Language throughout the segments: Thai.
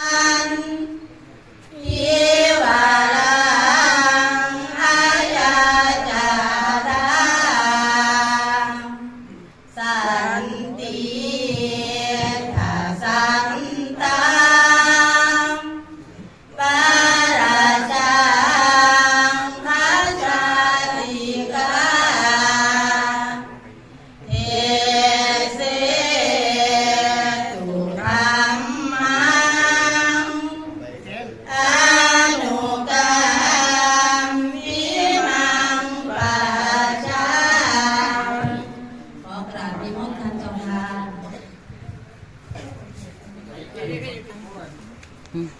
And Mm.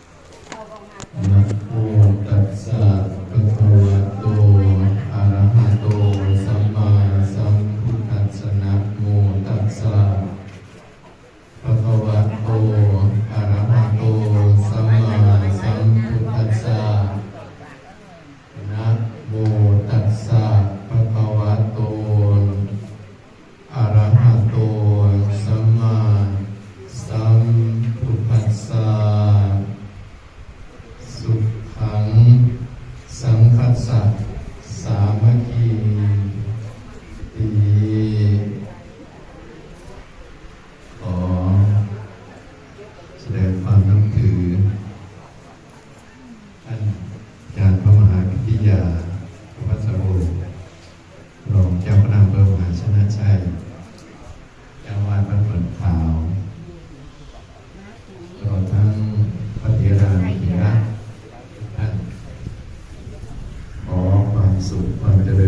สุขความเจริญ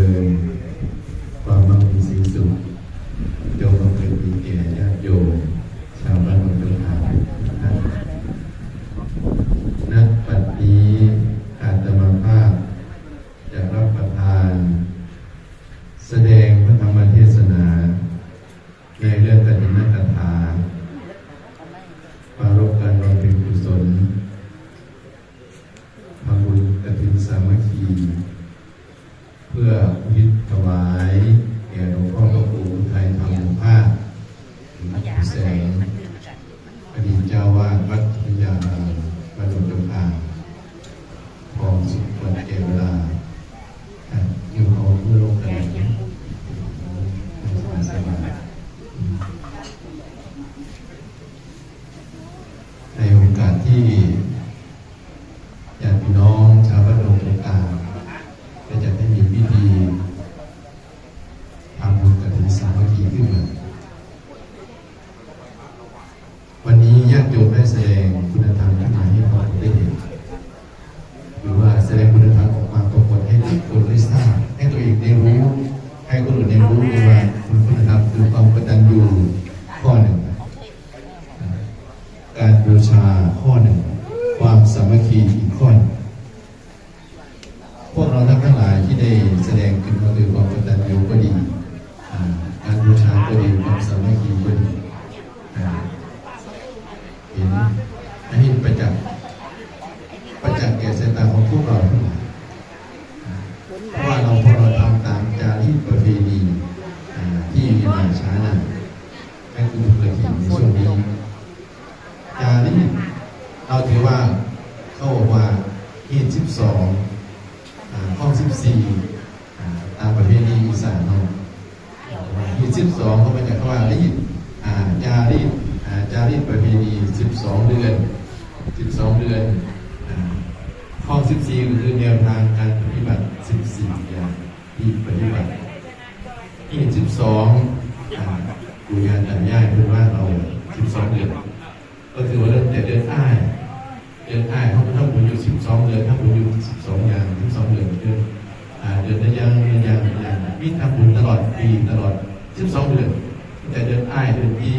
ชาข้อหนึ่ง ความสามัคคีอีกข้อพวกเราทั้งหลายที่ได้แสดงขึ้นก็คือความกตัญญูก็ดี การบูชาก็ดีความสามัคคีก็ดีเห็นให้ประจักษ์ ว่าเข้าออกว่าเขต12ข้อง 14 ตามประเพณีอีสานเนาะเขต12เขามาจากคำว่ารีดจารีดจารีดประเพณี 12 เดือน 12 เดือนข้อง 14 ก็คือแนวทางการปฏิบัติ 14อย่างที่ปฏิบัติเขต12คุยกันแต่ย่ายคือว่าเรา 12 เดือนก็คือว่าเริ่มแต่เดือนอ้าย เดือนอ้ายเขาก็ทำบุญอยู่สิบสองเดือนทำบุญอยู่สิบสองอย่างสิบสองเดือนเดือนอ่าเดือนละอย่างเดือนย่างเดือนอย่างมีทำบุญตลอดปีตลอดสิบสองเดือนแต่เดือนอ้ายเดือนปี